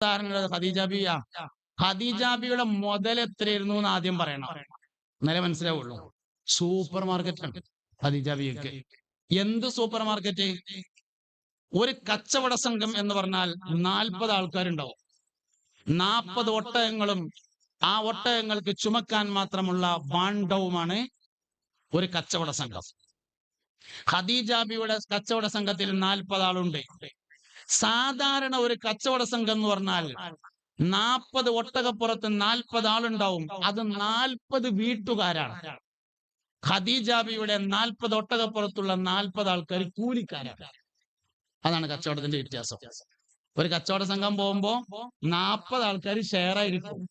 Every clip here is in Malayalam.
ഉദാഹരണം ഖദീജ ബിയ. ഖദീജ ബിയുടെ മുതൽ എത്രയായിരുന്നു എന്ന് ആദ്യം പറയണം. എന്നാലേ മനസ്സിലാവുള്ളൂ. സൂപ്പർ മാർക്കറ്റാണ് ഖദീജ ബിയൊക്കെ. എന്ത് സൂപ്പർ മാർക്കറ്റ്? ഒരു കച്ചവട സംഘം എന്ന് പറഞ്ഞാൽ നാൽപ്പത് ആൾക്കാരുണ്ടാവും. നാൽപ്പത് ഒട്ടകങ്ങളും ആ ഒട്ടകങ്ങൾക്ക് ചുമക്കാൻ മാത്രമുള്ള വാണ്ടവുമാണ് ഒരു കച്ചവട സംഘം. ഖദീജാബിയുടെ കച്ചവട സംഘത്തിൽ നാൽപ്പത് ആളുണ്ട്. സാധാരണ ഒരു കച്ചവട സംഘം എന്ന് പറഞ്ഞാൽ നാൽപ്പത് ഒട്ടകപ്പുറത്ത് നാൽപ്പത് ആളുണ്ടാവും. അത് നാൽപ്പത് വീട്ടുകാരാണ്. ഖദീജാബിയുടെ നാൽപ്പത് ഒട്ടകപ്പുറത്തുള്ള നാൽപ്പത് ആൾക്കാർ കൂലിക്കാരാണ്. അതാണ് കച്ചവടത്തിന്റെ വ്യത്യാസം. ഒരു കച്ചവട സംഘം പോകുമ്പോ നാൽപ്പത് ആൾക്കാർ ഷെയർ ആയിരിക്കും.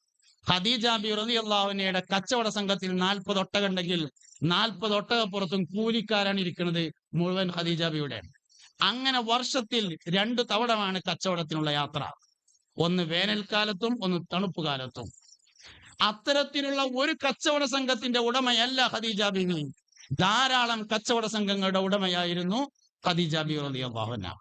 ഖദീജ ബി റളിയല്ലാഹുവിനയുടെ കച്ചവട സംഘത്തിൽ നാൽപ്പത് ഒട്ടകുണ്ടെങ്കിൽ നാൽപ്പത് ഒട്ടകപ്പുറത്തും കൂലിക്കാരാണ് ഇരിക്കുന്നത് മുഴുവൻ ഖദീജ ബിയുടെ അങ്ങനെ വർഷത്തിൽ രണ്ടു തവണമാണ് കച്ചവടത്തിനുള്ള യാത്ര. ഒന്ന് വേനൽക്കാലത്തും ഒന്ന് തണുപ്പ് കാലത്തും അത്തരത്തിലുള്ള ഒരു കച്ചവട സംഘത്തിന്റെ ഉടമയല്ല ഖദീജ ബിബി ധാരാളം കച്ചവട സംഘങ്ങളുടെ ഉടമയായിരുന്നു ഖദീജ ബി റളിയല്ലാഹു അൻഹ.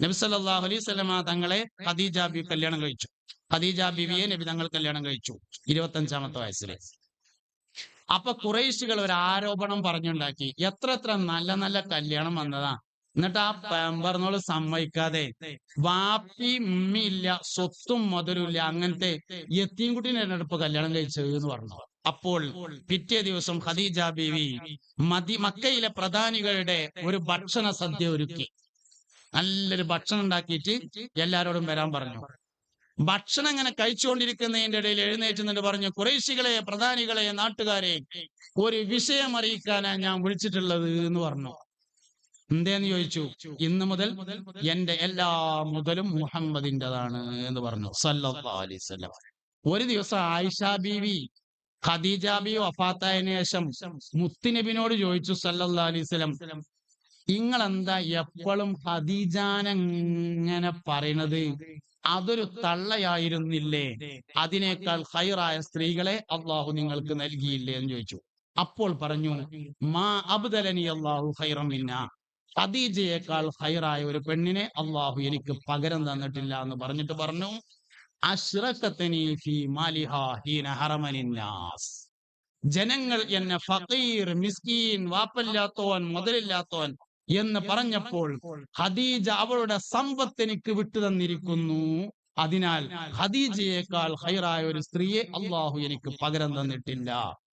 നബി സല്ലല്ലാഹു അലൈഹി വസല്ലമ തങ്ങളെ ഖദീജ ബി കല്യാണം കഴിച്ചു. ഖദീജ ബിബിയെ നബി തങ്ങൾ കല്യാണം കഴിച്ചു ഇരുപത്തഞ്ചാമത്തെ വയസ്സിൽ അപ്പൊ കുറേശികൾ ഒരു ആരോപണം പറഞ്ഞുണ്ടാക്കി. എത്ര എത്ര നല്ല നല്ല കല്യാണം വന്നതാ. എന്നിട്ട് ആ പെമ്പറിനോട് സമ്മതിക്കാതെ വാപ്പി ഉമ്മയില്ല സ്വത്തും മുതലും ഇല്ല അങ്ങനത്തെ എത്തിയും കുട്ടീനെ എടുപ്പ് കല്യാണം കഴിച്ചത് എന്ന് പറഞ്ഞു. അപ്പോൾ പിറ്റേ ദിവസം ഖദീജ ബീവി മതി മക്കയിലെ പ്രധാനികളുടെ ഒരു ഭക്ഷണ സദ്യ ഒരുക്കി. നല്ലൊരു ഭക്ഷണം ഉണ്ടാക്കിയിട്ട് എല്ലാരോടും വരാൻ പറഞ്ഞു. ഭക്ഷണം ഇങ്ങനെ കഴിച്ചുകൊണ്ടിരിക്കുന്നതിന്റെ ഇടയിൽ എഴുന്നേറ്റ് നിന്നിട്ട് പറഞ്ഞു കുറേശികളെ പ്രധാനികളെ നാട്ടുകാരെ ഒരു വിഷയം അറിയിക്കാനാ ഞാൻ വിളിച്ചിട്ടുള്ളത് എന്ന് പറഞ്ഞു. എന്തേന്ന് ചോദിച്ചു? ഇന്ന് മുതൽ എന്റെ എല്ലാ മുതലും മുഹമ്മദിന്റെതാണ് എന്ന് പറഞ്ഞു. സല്ലല്ലാഹു അലൈഹി വസല്ലം. ഒരു ദിവസം ആയിഷ ബീവി ഖദീജ ബി വഫാത്തായതിനു ശേഷം മുത്തുനബിനോട് ചോദിച്ചു സല്ലാ അലൈഹി നിങ്ങൾ എന്താ എപ്പോഴും ഖദീജാനെങ്ങനെ പറയണത്? അതൊരു തള്ളയായിരുന്നില്ലേ? അതിനേക്കാൾ ഹൈറായ സ്ത്രീകളെ അള്ളാഹു നിങ്ങൾക്ക് നൽകിയില്ലേ? എന്ന് ചോദിച്ചു. അപ്പോൾ പറഞ്ഞു മാ അബ്ദലനി അള്ളാഹു ഹൈറം മിന്ന. ഖദീജയേക്കാൾ ഹൈറായ ഒരു പെണ്ണിനെ അള്ളാഹു എനിക്ക് പകരം തന്നിട്ടില്ല എന്ന് പറഞ്ഞിട്ട് പറഞ്ഞു ജനങ്ങൾ എന്നെ ഫീർ മിസ്കീൻ വാപ്പല്ലാത്തോൻ മുതലില്ലാത്തോൻ എന്ന് പറഞ്ഞപ്പോൾ ഖദീജ അവളുടെ സമ്പത്ത് എനിക്ക് വിട്ടു തന്നിരിക്കുന്നു. അതിനാൽ ഖദീജയേക്കാൾ ഹൈറായ ഒരു സ്ത്രീയെ അള്ളാഹു എനിക്ക് പകരം തന്നിട്ടില്ല.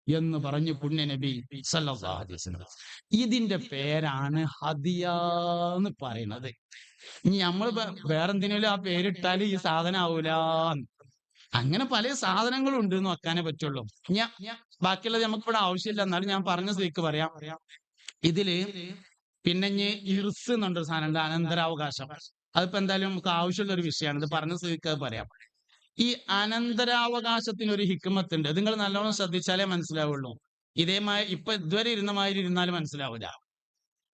എന്ന് പറഞ്ഞു പുണ്യനബി വസല്ലം ഇതിന്റെ പേരാണ് ഹദിയ എന്ന് പറയുന്നത്. ഇനി നമ്മൾ വേറെന്തിനും ആ പേരിട്ടാൽ ഈ സാധനം ആവൂല അങ്ങനെ പല സാധനങ്ങളും ഉണ്ട് എന്ന് വെക്കാനേ പറ്റുള്ളൂ. ഞാൻ ബാക്കിയുള്ളത് നമുക്ക് ഇവിടെ ആവശ്യമില്ല. എന്നാലും ഞാൻ പറഞ്ഞ സ്ഥിതിക്ക് പറയാം. ഇതിൽ പിന്നെ ഇർസ് എന്നുണ്ടൊരു സാധനം ഉണ്ട് അനന്തരാവകാശം. അതിപ്പോ എന്തായാലും നമുക്ക് ആവശ്യമുള്ള ഒരു വിഷയമാണ്. ഇത് പറഞ്ഞ സ്ഥിതിക്ക് അത് പറയാം. ഈ അനന്തരാവകാശത്തിന് ഒരു ഹിക്കുമത്ത് ഉണ്ട് നിങ്ങൾ നല്ലോണം ശ്രദ്ധിച്ചാലേ മനസ്സിലാവുള്ളൂ. ഇതേമായി ഇപ്പൊ ഇതുവരെ ഇരുന്ന മാതിരി ഇരുന്നാലും മനസ്സിലാവില്ല.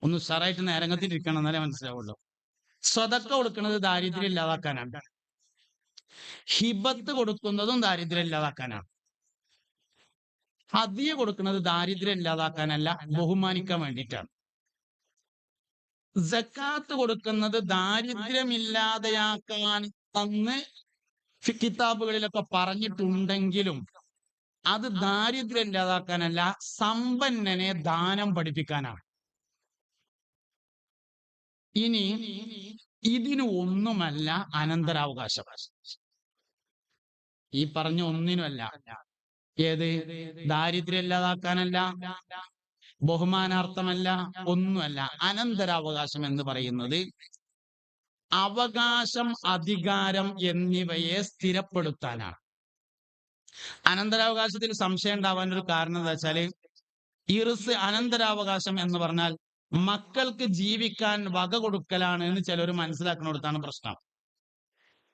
ഒന്ന് ഉഷാറായിട്ട് നേരങ്ങത്തിരിക്കണം എന്നാലേ മനസ്സിലാവുള്ളൂ. സ്വതക്ക കൊടുക്കുന്നത് ദാരിദ്ര്യം ഇല്ലാതാക്കാനാണ്. ഹിബത്ത് കൊടുക്കുന്നതും ദാരിദ്ര്യം ഇല്ലാതാക്കാനാണ്. ഹദിയ കൊടുക്കുന്നത് ദാരിദ്ര്യം ഇല്ലാതാക്കാനല്ല ബഹുമാനിക്കാൻ വേണ്ടിയിട്ടാണ്. ജക്കാത്ത് കൊടുക്കുന്നത് ദാരിദ്ര്യമില്ലാതെയാക്കാൻ തന്ന് കിതാബുകളിലൊക്കെ പറഞ്ഞിട്ടുണ്ടെങ്കിലും അത് ദാരിദ്ര്യം ഇല്ലാതാക്കാനല്ല സമ്പന്നനെ ദാനം പഠിപ്പിക്കാനാണ്. ഇനി ഇതിന് ഒന്നുമല്ല അനന്തരാവകാശം. ഈ പറഞ്ഞ ഒന്നിനുമല്ല. ഏത്? ദാരിദ്ര്യം ഇല്ലാതാക്കാനല്ല ബഹുമാനാർത്ഥമല്ല ഒന്നുമല്ല. അനന്തരാവകാശം എന്ന് പറയുന്നത് അവകാശം അധികാരം എന്നിവയെ സ്ഥിരപ്പെടുത്താനാണ്. അനന്തരാവകാശത്തിന് സംശയം ഉണ്ടാവാൻ ഒരു കാരണം എന്താ വെച്ചാൽ ഇറിസ് അനന്തരാവകാശം എന്ന് പറഞ്ഞാൽ മക്കൾക്ക് ജീവിക്കാൻ വക കൊടുക്കലാണ് എന്ന് ചിലർ മനസ്സിലാക്കുന്നിടത്താണ് പ്രശ്നം.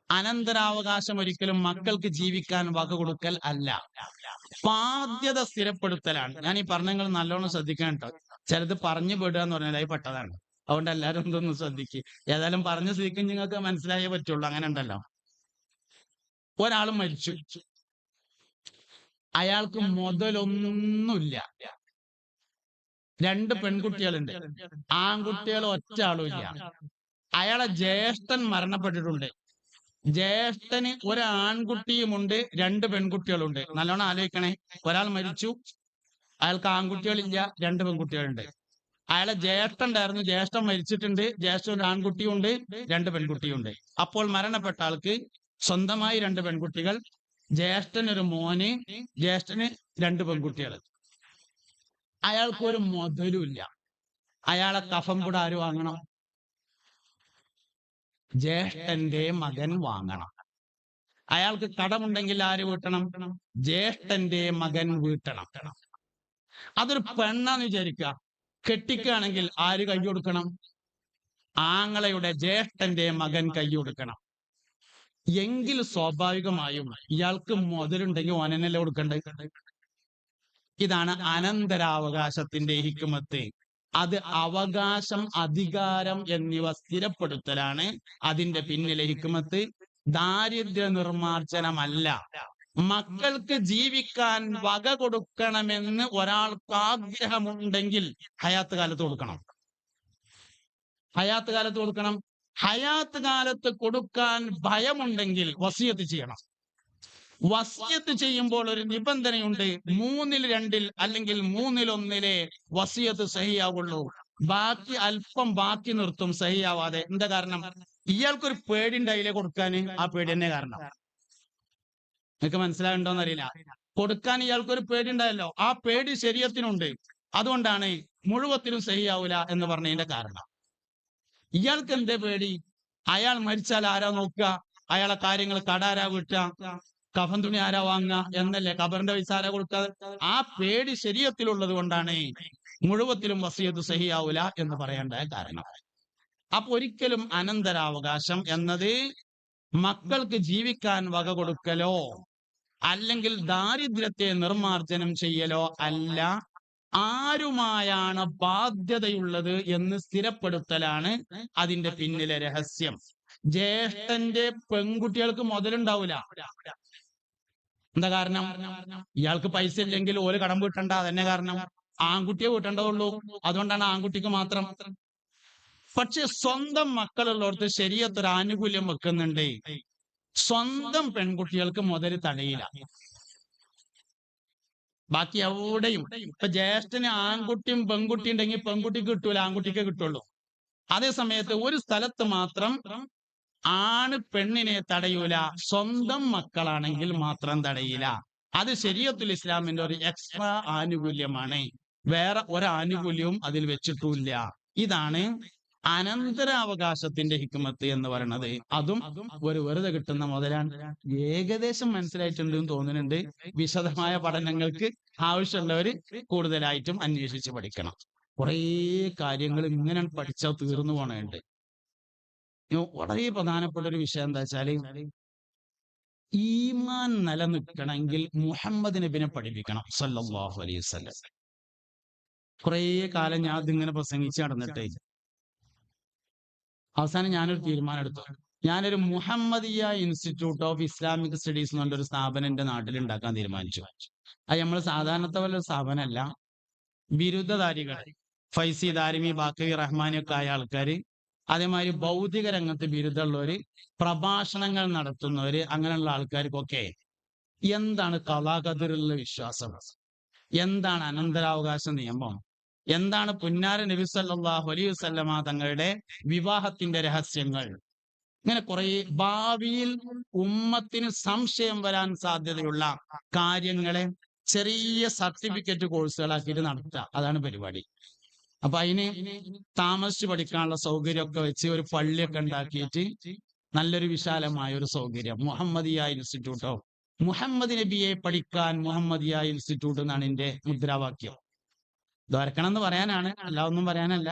അനന്തരാവകാശം ഒരിക്കലും മക്കൾക്ക് ജീവിക്കാൻ വക കൊടുക്കൽ അല്ല. ബാധ്യത സ്ഥിരപ്പെടുത്തലാണ്. ഞാൻ ഈ പറഞ്ഞങ്ങൾ നല്ലോണം ശ്രദ്ധിക്കാൻ കേട്ടോ ചിലത് പറഞ്ഞു വിടുക എന്ന് പറഞ്ഞാൽ പെട്ടതാണ്. അതുകൊണ്ട് എല്ലാവരും ഇതൊന്ന് ശ്രദ്ധിക്കുക ഏതായാലും പറഞ്ഞ സ്ഥിതിക്ക് നിങ്ങൾക്ക് മനസ്സിലായേ പറ്റുള്ളൂ. അങ്ങനെ ഉണ്ടല്ലോ. ഒരാൾ മരിച്ചു. അയാൾക്ക് മുതലൊന്നുമില്ല. രണ്ട് പെൺകുട്ടികളുണ്ട്. ആൺകുട്ടികൾ ഒറ്റ ആളും ഇല്ല അയാളെ ജ്യേഷ്ഠൻ മരണപ്പെട്ടിട്ടുണ്ട്. ജ്യേഷ്ഠന് ഒരു ആൺകുട്ടിയുമുണ്ട് രണ്ട് പെൺകുട്ടികളുണ്ട്. നല്ലോണം ആലോചിക്കണേ. ഒരാൾ മരിച്ചു. അയാൾക്ക് ആൺകുട്ടികളില്ല രണ്ട് പെൺകുട്ടികളുണ്ട്. അയാളെ ജ്യേഷ്ഠണ്ടായിരുന്നു ജ്യേഷ്ഠൻ മരിച്ചിട്ടുണ്ട്. ജ്യേഷ്ഠ ഒരു ആൺകുട്ടിയുണ്ട്. രണ്ട് പെൺകുട്ടിയുണ്ട്. അപ്പോൾ മരണപ്പെട്ട ആൾക്ക് സ്വന്തമായി രണ്ട് പെൺകുട്ടികൾ ജ്യേഷ്ഠന് ഒരു മോന് ജ്യേഷ്ഠന് രണ്ട് പെൺകുട്ടികൾ. അയാൾക്ക് ഒരു മുതലുമില്ല അയാളെ കഫം കൂടെ ആര് വാങ്ങണം? ജ്യേഷ്ഠന്റെ മകൻ വാങ്ങണം. അയാൾക്ക് കടമുണ്ടെങ്കിൽ ആര് വീട്ടണം? ജ്യേഷ്ഠന്റെ മകൻ വീട്ടണം. അതൊരു പെണ്ണാന്ന് വിചാരിക്കുക. കെട്ടിക്കുകയാണെങ്കിൽ ആര് കൈ കൊടുക്കണം? ആങ്ങളയുടെ ജ്യേഷ്ഠന്റെ മകൻ കൈ കൊടുക്കണം. എങ്കിൽ സ്വാഭാവികമായും ഇയാൾക്ക് മുതലുണ്ടെങ്കിൽ ഓനനല്ലേ കൊടുക്കണ്ടേ? ഇതാണ് അനന്തരാവകാശത്തിന്റെ ഹിക്കുമത്ത് അത് അവകാശം അധികാരം എന്നിവ സ്ഥിരപ്പെടുത്തലാണ് അതിന്റെ പിന്നിലെ ഹിക്കുമത്ത് ദാരിദ്ര്യ നിർമാർജനമല്ല മക്കൾക്ക് ജീവിക്കാൻ വക കൊടുക്കണമെന്ന് ഒരാൾക്ക് ആഗ്രഹമുണ്ടെങ്കിൽ ഹയാത്ത് കാലത്ത് കൊടുക്കണം. ഹയാത്ത് കാലത്ത് കൊടുക്കണം. ഹയാത്ത് കാലത്ത് കൊടുക്കാൻ ഭയമുണ്ടെങ്കിൽ വസിയത്ത് ചെയ്യണം. വസിയത്ത് ചെയ്യുമ്പോൾ ഒരു നിബന്ധനയുണ്ട്. മൂന്നിൽ രണ്ടിൽ അല്ലെങ്കിൽ മൂന്നിൽ ഒന്നിലെ വസിയത്ത് സഹിയാവുള്ളൂ. ബാക്കി അല്പം ബാക്കി നിർത്തും സഹിയാവാതെ. എന്താ കാരണം? ഇയാൾക്കൊരു പേടി ഉണ്ടായില്ലേ ആ പേടി തന്നെ കാരണം. നിങ്ങൾക്ക് മനസ്സിലാകുണ്ടോന്ന് അറിയില്ല കൊടുക്കാൻ ഇയാൾക്കൊരു പേടി ഉണ്ടായല്ലോ ആ പേടി ശരീരത്തിനുണ്ട്. അതുകൊണ്ടാണ് മുഴുവത്തിലും സഹിയാവൂല എന്ന് പറഞ്ഞതിന്റെ കാരണം. ഇയാൾക്ക് എന്തേ പേടി? അയാൾ മരിച്ചാൽ ആരാ നോക്കുക? അയാളെ കാര്യങ്ങൾ കടാരാ വീട്ടുക? കഫൻ തുണി ആരാ വാങ്ങുക? എന്നല്ലേ കബറിന്റെ പൈസ ആരാ കൊടുക്ക ആ പേടി ശരീരത്തിലുള്ളത് കൊണ്ടാണ് മുഴുവത്തിലും വസിയത്ത് സഹിയാവൂല എന്ന് പറയേണ്ട കാരണം. അപ്പൊ ഒരിക്കലും അനന്തരാവകാശം എന്നത് മക്കൾക്ക് ജീവിക്കാൻ വക കൊടുക്കലോ? അല്ലെങ്കിൽ ദാരിദ്ര്യത്തെ നിർമാർജനം ചെയ്യലോ അല്ല. ആരുമായാണ് ബാധ്യതയുള്ളത് എന്ന് സ്ഥിരപ്പെടുത്തലാണ് അതിന്റെ പിന്നിലെ രഹസ്യം. ജ്യേഷ്ഠന്റെ പെൺകുട്ടികൾക്ക് മുതലുണ്ടാവൂല. എന്താ കാരണം? ഇയാൾക്ക് പൈസ ഇല്ലെങ്കിൽ ഓര് കടം വീട്ടണ്ട. അതന്നെ കാരണം. ആൺകുട്ടിയെ വീട്ടേണ്ടതുള്ളൂ. അതുകൊണ്ടാണ് ആൺകുട്ടിക്ക് മാത്രം. പക്ഷെ സ്വന്തം മക്കളുള്ളവർക്ക് ശരിയത്തൊരു ആനുകൂല്യം വെക്കുന്നുണ്ട്. സ്വന്തം പെൺകുട്ടികൾക്ക് മുതൽ തടയില്ല ബാക്കി എവിടെയും ഇപ്പൊ ജ്യേഷ്ഠന് ആൺകുട്ടിയും പെൺകുട്ടി ഉണ്ടെങ്കിൽ പെൺകുട്ടിക്ക് കിട്ടൂല ആൺകുട്ടിക്ക് കിട്ടുള്ളൂ. അതേ സമയത്ത് ഒരു സ്ഥലത്ത് മാത്രം ആണ് പെണ്ണിനെ തടയൂല സ്വന്തം മക്കളാണെങ്കിൽ മാത്രം തടയില്ല അത് ശരീഅത്തുൽ ഇസ്ലാമിന്റെ ഒരു എക്സ്ട്രാ ആനുകൂല്യമാണ്. വേറെ ഒരാനുകൂല്യവും അതിൽ വെച്ചിട്ടില്ല ഇതാണ് അനന്തരാവകാശത്തിന്റെ ഹിക്മത്ത് എന്ന് പറയണത്. അതും ഒരു വെറുതെ കിട്ടുന്ന മുതലാണ്. ഏകദേശം മനസ്സിലായിട്ടുണ്ട് എന്ന് തോന്നുന്നുണ്ട്. വിശദമായ പഠനങ്ങൾക്ക് ആവശ്യമുള്ളവര് കൂടുതലായിട്ടും അന്വേഷിച്ച് പഠിക്കണം. കുറേ കാര്യങ്ങൾ ഇങ്ങനെ പഠിച്ചാൽ തീർന്നു പോണുണ്ട്. വളരെ പ്രധാനപ്പെട്ട ഒരു വിഷയം എന്താ വെച്ചാൽ ഈമാൻ നിലനിൽക്കണമെങ്കിൽ മുഹമ്മദ് നബിനെ പഠിപ്പിക്കണം സല്ലല്ലാഹു അലൈഹി വസല്ലം. കുറേ കാലം ഞാൻ ഇതിങ്ങനെ പ്രസംഗിച്ച് നടന്നിട്ടേ അവസാനം ഞാനൊരു തീരുമാനം എടുത്തു ഞാനൊരു Muhammadiya institute of Islamic studies എന്ന് പറഞ്ഞൊരു സ്ഥാപനം എന്റെ നാട്ടിൽ ഉണ്ടാക്കാൻ തീരുമാനിച്ചു. അത് നമ്മൾ സാധാരണത്തെ ഒരു സ്ഥാപനമല്ല. ബിരുദധാരികൾ ഫൈസി ദാരിമി ബാക്കി റഹ്മാനി ഒക്കെ ആയ ആൾക്കാർ അതേമാതിരി ഭൗതിക രംഗത്ത് ബിരുദമുള്ളവര് പ്രഭാഷണങ്ങൾ നടത്തുന്നവര് അങ്ങനെയുള്ള ആൾക്കാർക്കൊക്കെ എന്താണ് കലാകതിലുള്ള വിശ്വാസം? എന്താണ് അനന്തരാവകാശ നിയമം? എന്താണ് പുന്നാര നബി സല്ലല്ലാഹു അലൈഹി വസല്ലമ തങ്ങളുടെ വിവാഹത്തിന്റെ രഹസ്യങ്ങൾ? ഇങ്ങനെ കുറെ ഭാവിയിൽ ഉമ്മത്തിന് സംശയം വരാൻ സാധ്യതയുള്ള കാര്യങ്ങളെ ചെറിയ സർട്ടിഫിക്കറ്റ് കോഴ്സുകളാക്കിയിട്ട് നടത്തുക. അതാണ് പരിപാടി. അപ്പൊ അതിന് താമസിച്ച് പഠിക്കാനുള്ള സൗകര്യമൊക്കെ വെച്ച് ഒരു പള്ളിയൊക്കെ ഉണ്ടാക്കിയിട്ട് നല്ലൊരു വിശാലമായ ഒരു സൗകര്യം. മുഹമ്മദിയ ഇൻസ്റ്റിറ്റ്യൂട്ടോ? മുഹമ്മദ് നബിയെ പഠിക്കാൻ മുഹമ്മദിയ ഇൻസ്റ്റിറ്റ്യൂട്ട് എന്നാണ് എന്റെ മുദ്രാവാക്യം. ദ്വാരക്കണം എന്ന് പറയാനാണ്. അല്ല ഒന്നും പറയാനല്ല.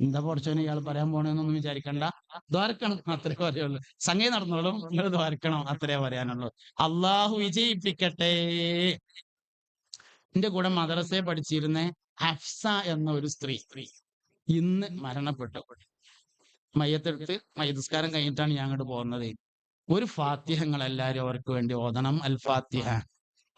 എന്താ പൊടിച്ചോനെ ഇയാൾ പറയാൻ പോണെന്നൊന്നും വിചാരിക്കണ്ട. ദ്വാരക്കണം അത്രേ പറയുള്ളൂ. സംഗതി നടന്നോളും നിങ്ങൾ ദ്വാരക്കണം അത്രേ പറയാനുള്ളൂ. അള്ളാഹു വിജയിപ്പിക്കട്ടെ. എന്റെ കൂടെ മദ്രസയെ പഠിച്ചിരുന്ന ഹഫ്സ എന്ന ഒരു സ്ത്രീ ഇന്ന് മരണപ്പെട്ടു. മയ്യത്തെടുത്ത് മയ്യസ്കാരം കഴിഞ്ഞിട്ടാണ് ഞാൻ അങ്ങോട്ട് പോകുന്നത്. ഒരു ഫാത്തിഹങ്ങൾ എല്ലാവരും അവർക്ക് വേണ്ടി ഓതണം. അൽ ഫാത്തിഹ.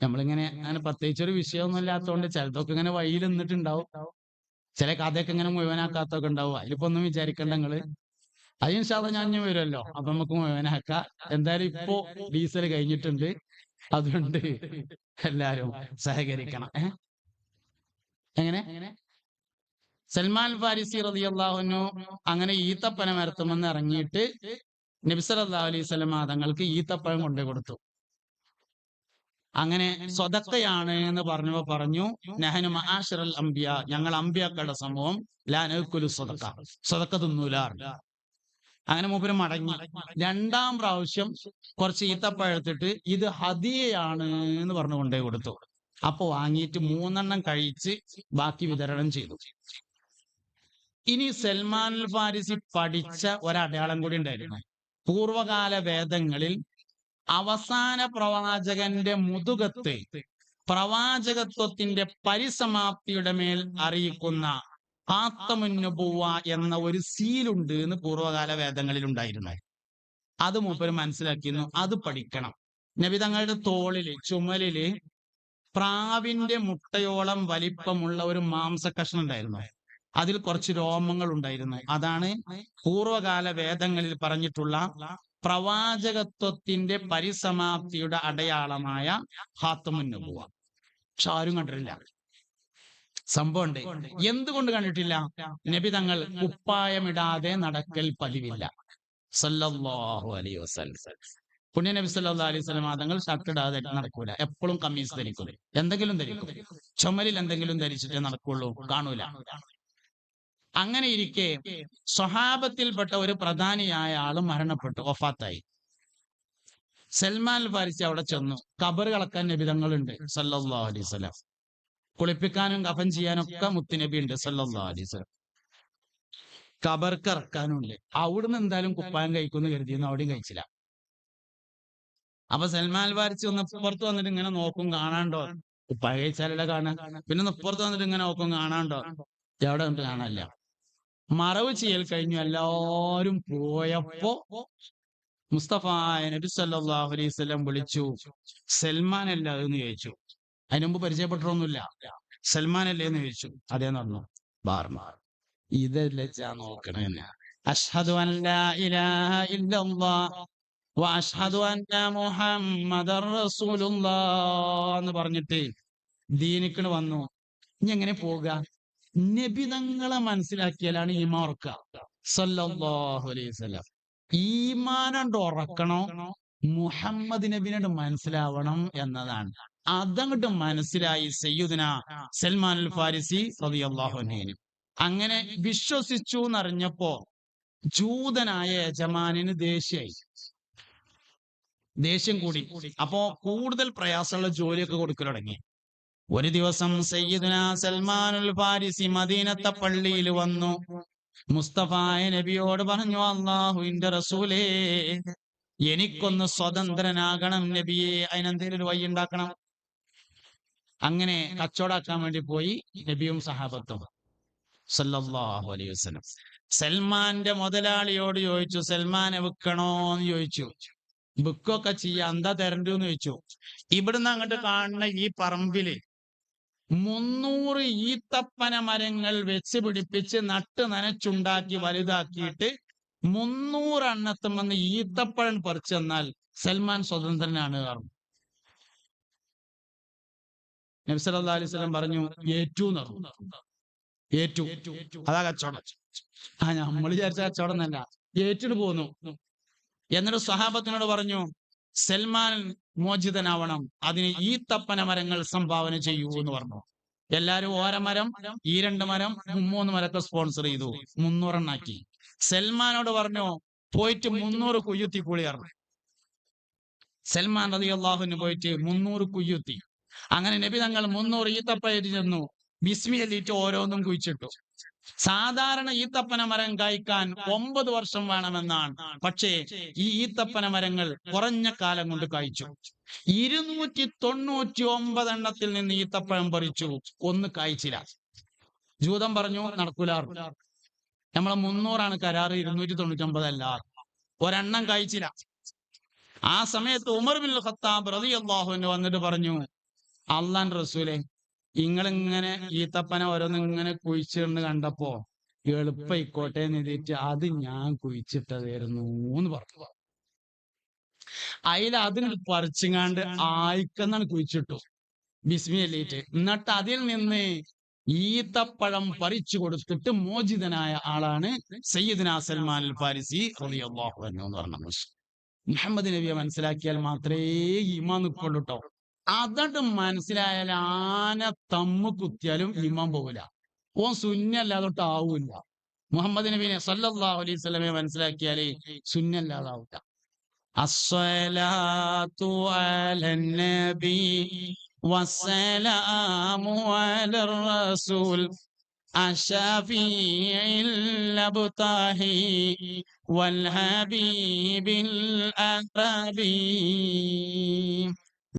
നമ്മളിങ്ങനെ അങ്ങനെ പ്രത്യേകിച്ച് ഒരു വിഷയമൊന്നും ഇല്ലാത്തതുകൊണ്ട് ചിലതൊക്കെ ഇങ്ങനെ വഴിയിൽ നിന്നിട്ടുണ്ടാവും. ചില കഥയൊക്കെ ഇങ്ങനെ മുഴുവനാക്കാത്തൊക്കെ ഉണ്ടാവും. അതിലിപ്പോ ഒന്നും വിചാരിക്കണ്ട നിങ്ങൾ. അതിന് ശാദം ഞാൻ വരുമല്ലോ അപ്പൊ നമുക്ക് മുഴുവനാക്കാം. എന്തായാലും ഇപ്പോ ഡീസൽ കഴിഞ്ഞിട്ടുണ്ട്. അതുകൊണ്ട് എല്ലാരും സഹകരിക്കണം? എങ്ങനെ? സൽമാൻ ഫാരിസി റളിയല്ലാഹുവിനു അങ്ങനെ ഈത്തപ്പന മരത്തുമെന്ന് ഇറങ്ങിയിട്ട് നബി അള്ളാഹു അലൈഹി വസല്ലമ തങ്ങൾക്ക് ഈത്തപ്പഴം കൊണ്ടു കൊടുത്തു അങ്ങനെ സ്വതക്കയാണ് എന്ന് പറഞ്ഞപ്പോ പറഞ്ഞു നെഹനു മആശറൽ അംബിയ. ഞങ്ങൾ അംബിയാക്കളുടെ സംഭവം ലാനകുലു സ്വതക്ക. സ്വതക്ക തിന്നൂല. അങ്ങനെ മൂപ്പര് മടങ്ങി. രണ്ടാം പ്രാവശ്യം കുറച്ച് ഈത്തപ്പഴത്തിട്ട് ഇത് ഹദിയയാണ് എന്ന് പറഞ്ഞു കൊണ്ടേ കൊടുത്തു. അപ്പൊ വാങ്ങിയിട്ട് മൂന്നെണ്ണം കഴിച്ച് ബാക്കി വിതരണം ചെയ്തു. ഇനി സൽമാൻ ഫാരിസി പഠിച്ച ഒരടയാളം കൂടി ഉണ്ടായിരുന്നു. പൂർവകാല വേദങ്ങളിൽ അവസാന പ്രവാചകന്റെ മുതുകത്ത് പ്രവാചകത്വത്തിന്റെ പരിസമാപ്തിയുടെ മേൽ അറിയിക്കുന്ന ആത്തമുന്നുപൂവ എന്ന ഒരു സീലുണ്ട് എന്ന് പൂർവകാല വേദങ്ങളിൽ ഉണ്ടായിരുന്നു അത് മൂപ്പര് മനസ്സിലാക്കിയിരുന്നു. അത് പഠിക്കണം. നബി തങ്ങളുടെ തോളിൽ ചുമലിൽ പ്രാവിന്റെ മുട്ടയോളം വലിപ്പമുള്ള ഒരു മാംസ ഉണ്ടായിരുന്നു. അതിൽ കുറച്ച് രോമങ്ങൾ ഉണ്ടായിരുന്നു. അതാണ് പൂർവകാല വേദങ്ങളിൽ പറഞ്ഞിട്ടുള്ള പ്രവാചകത്വത്തിന്റെ പരിസമാപ്തിയുടെ അടയാളമായ ഹാത്തമുന്നുപൂവ പക്ഷെ ആരും കണ്ടിട്ടില്ല. സംഭവം ഉണ്ട് എന്തുകൊണ്ട് കണ്ടിട്ടില്ല? നബി തങ്ങൾ കുപ്പായമിടാതെ നടക്കൽ പതിവില്ല. സല്ലല്ലാഹു അലൈഹി വസല്ലം. പുണ്യ നബി സല്ലാ അലൈഹി വസല്ലം തങ്ങൾ ഷർട്ട് ഇടാതെ നടക്കൂല. എപ്പോഴും കമ്മീസ് ധരിക്കും. എന്തെങ്കിലും ധരിക്കും. ചുമലിൽ എന്തെങ്കിലും ധരിച്ചിട്ടേ നടക്കുള്ളൂ. കാണൂല. അങ്ങനെ ഇരിക്കെ സ്വഹാബത്തിൽപ്പെട്ട ഒരു പ്രധാനിയായ ആൾ മരണപ്പെട്ടു ഒഫാത്തായി സൽമാൻ ഫാരിസി അവിടെ ചെന്നു. കബർ കളക്കാൻ നബിതങ്ങളുണ്ട് സല്ലാ അലൈഹി കുളിപ്പിക്കാനും കഫൻ ചെയ്യാനും ഒക്കെ മുത്തുനബി ഉണ്ട് സല്ലാ അലൈഹി വസല്ലം. കബർക്ക് ഇറക്കാനും ഉണ്ട് അവിടുന്ന് എന്തായാലും കുപ്പായം കഴിക്കുമെന്ന് കരുതിയെന്ന് അവിടെയും കഴിച്ചില്ല. അപ്പൊ സൽമാൻ ഫാരിസി ഒന്ന് പുറത്ത് വന്നിട്ട് ഇങ്ങനെ നോക്കും കാണാണ്ടോ? കുപ്പായം കഴിച്ചാലല്ല കാണാൻ പിന്നെ ഒന്ന് പുറത്ത് വന്നിട്ട് ഇങ്ങനെ നോക്കും കാണാണ്ടോ? എവിടെ വന്നിട്ട് കാണാനില്ല. മറവ് ചെയ്യൽ കഴിഞ്ഞു. എല്ലാവരും പോയപ്പോ മുസ്തഫ നബി സല്ലാഹു അലൈഹി വിളിച്ചു സൽമാൻ അല്ല എന്ന് ചോദിച്ചു. അതിനുമ്പ് പരിചയപ്പെട്ടൊന്നുമില്ല സൽമാൻ അല്ലേ എന്ന് ചോദിച്ചു. അതേന്ന് പറഞ്ഞു ബാർമാർ ഇതല്ലേ നോക്കണെന്ന്. അഷ്ഹദു എന്ന് പറഞ്ഞിട്ട് ദീനിക്കണ് വന്നു. ഇനി എങ്ങനെ പോവുക നബിതങ്ങളെ മനസ്സിലാക്കിയാലാണ് ഈമാ ഉറക്കുക സല്ലല്ലാഹു അലൈഹി ഈമാനണ്ട് ഉറക്കണോ മുഹമ്മദ് നബിനോട് മനസ്സിലാവണം എന്നതാണ്. അതങ്ങോട്ട് മനസ്സിലായി സയ്യുദിന സൽമാൻ അൽ ഫാരിസി റബി അൻഹു. അങ്ങനെ വിശ്വസിച്ചു എന്നറിഞ്ഞപ്പോ ജൂതനായ യജമാനിന് ദേഷ്യായി. ദേഷ്യം കൂടി. അപ്പോ കൂടുതൽ പ്രയാസമുള്ള ജോലിയൊക്കെ കൊടുക്കൽ തുടങ്ങി ഒരു ദിവസം സയ്യിദുന സൽമാനുൽ ഫാരിസി മദീനത്തെ പള്ളിയിൽ വന്നു. മുസ്തഫായ നബിയോട് പറഞ്ഞു അള്ളാഹുവിന്റെ റസൂലേ എനിക്കൊന്ന് സ്വതന്ത്രനാകണം നബിയെ അതിനെന്തെങ്കിലും ഒരു വഴി ഉണ്ടാക്കണം. അങ്ങനെ കച്ചവടാക്കാൻ വേണ്ടി പോയി നബിയും സഹാബത്തും. സല്ലല്ലാഹു അലൈഹി വസല്ലം. സൽമാന്റെ മുതലാളിയോട് ചോദിച്ചു സൽമാനെ വിൽക്കണോ എന്ന് ചോദിച്ചു. ബുക്കൊക്കെ ചെയ്യാ. എന്താ തരണ്ടു? എന്ന് ചോദിച്ചു. ഇവിടുന്ന് അങ്ങോട്ട് കാണുന്ന ഈ പറമ്പിൽ മുന്നൂറ് ഈത്തപ്പന മരങ്ങൾ വെച്ച് പിടിപ്പിച്ച് നട്ട് നനച്ചുണ്ടാക്കി വലുതാക്കിയിട്ട് മുന്നൂറെണ്ണത്തും വന്ന് ഈത്തപ്പഴം പറിച്ചെന്നാൽ സൽമാൻ സ്വതന്ത്രനാണ് പറഞ്ഞു. നബി സല്ലല്ലാഹു അലൈഹി വസല്ലം പറഞ്ഞു ഏറ്റു ഏറ്റു അതാ കച്ചവടം. ആ നമ്മൾ വിചാരിച്ച കച്ചവടം തന്നെ. ഏറ്റിട്ട് പോന്നു. എന്നിട്ട് സഹാബത്തിനോട് പറഞ്ഞു സൽമാൻ മോചിതനാവണം. അതിന് ഈ തപ്പന മരങ്ങൾ സംഭാവന ചെയ്യൂ എന്ന് പറഞ്ഞു. എല്ലാരും ഓരമരം ഈ രണ്ട് മരം മൂന്ന് മരമൊക്കെ സ്പോൺസർ ചെയ്തു. മുന്നൂറെണ്ണാക്കി. സൽമാനോട് പറഞ്ഞു പോയിട്ട് മുന്നൂറ് കുയ്യുത്തി കുളിയറണം സൽമാൻ റതി അള്ളാഹുവിന് പോയിട്ട് മുന്നൂറ് കുയ്യുത്തി. അങ്ങനെ നബി തങ്ങൾ മുന്നൂറ് ഈത്തപ്പയറ്റ് ചെന്നു ബിസ്മി ഓരോന്നും കുഴിച്ചിട്ടു. സാധാരണ ഈത്തപ്പന മരം കായ്ക്കാൻ ഒമ്പത് വർഷം വേണമെന്നാണ്. പക്ഷേ ഈ ഈത്തപ്പന മരങ്ങൾ കുറഞ്ഞ കാലം കൊണ്ട് കായ്ച്ചു. ഇരുന്നൂറ്റി തൊണ്ണൂറ്റി ഒമ്പത് എണ്ണത്തിൽ നിന്ന് ഈത്തപ്പഴം പറിച്ചു. ഒന്ന് കായ്ച്ചില്ല. ജൂതം പറഞ്ഞു നടക്കൂല നമ്മളെ മുന്നൂറാണ് കരാറ് ഇരുന്നൂറ്റി തൊണ്ണൂറ്റി അല്ല. ഒരെണ്ണം കായ്ച്ചില്ല. ആ സമയത്ത് ഉമർ ബിൻ ഖത്താബ് റതി അള്ളാഹുവിന് വന്നിട്ട് പറഞ്ഞു അള്ളാൻ റസൂലെ ഇങ്ങളിങ്ങനെ ഈത്തപ്പന ഓരോന്നിങ്ങനെ കുഴിച്ചിടുന്ന് കണ്ടപ്പോ എളുപ്പയിക്കോട്ടെ എന്ന് എഴുതിയിട്ട് അത് ഞാൻ കുഴിച്ചിട്ടതായിരുന്നു എന്ന് പറഞ്ഞു. അതിൽ അതിന് പറിച്ചിങ്ങാണ്ട് ആയിക്കെന്നാണ് കുഴിച്ചിട്ടു. ബിസ്മി അല്ലേറ്റ് എന്നിട്ട് അതിൽ നിന്ന് ഈത്തപ്പഴം പറിച്ചു കൊടുത്തിട്ട് മോചിതനായ ആളാണ് സയ്യിദ്ന സൽമാൻ ഫാരിസി റളിയല്ലാഹു അൻഹു എന്ന് പറഞ്ഞ മുഹമ്മദ് നബിയെ മനസ്സിലാക്കിയാൽ മാത്രമേ ഈമാൻ നിൽക്കുള്ളൂ അതട്ട് മനസ്സിലായാൽ ആന തമ്മ് കുത്തിയാലും ഈമാൻ പോകില്ല ഓൻ സുന്നല്ലാതൊട്ട് ആവൂല മുഹമ്മദ് നബീനെ സല്ലല്ലാഹു അലൈഹി സ്വലമെ മനസ്സിലാക്കിയാലേ സുന്നല്ലാതാവൂല അസ്സലാത്തു അലൻ നബി والسلام على الرسول الشفيع الأبطاه والحبيب الأقربي